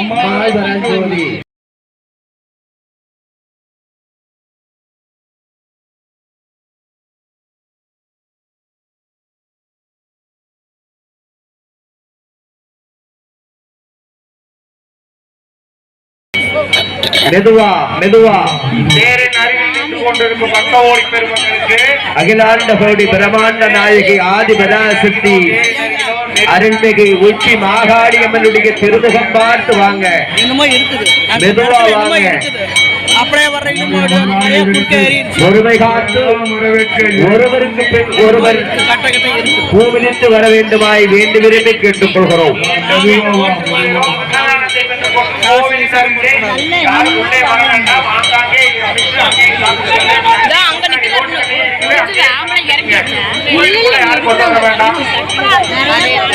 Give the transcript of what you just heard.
அம்மாய் பரஞ்சோதி மெதுவா மெதுவா தேரின் அருகில் நின்று கொண்டிருக்கும் பக்த ஓடி பெருமக்களுக்கு அகிலாண்ட கோடி பிரமாண்ட நாயகி ஆதி பராசக்தி அருள்மிகு உச்சி மாகாளியம்மனுடைய திருமுகம் பார்த்து வாங்க. மெதுவா வாங்க. ஒருமை காத்து ஒருவருக்கு பின் ஒருவர் வர வேண்டுமாய் வேண்டு விரும்பி கேட்டுக் கொள்கிறோம் அங்கே Meron.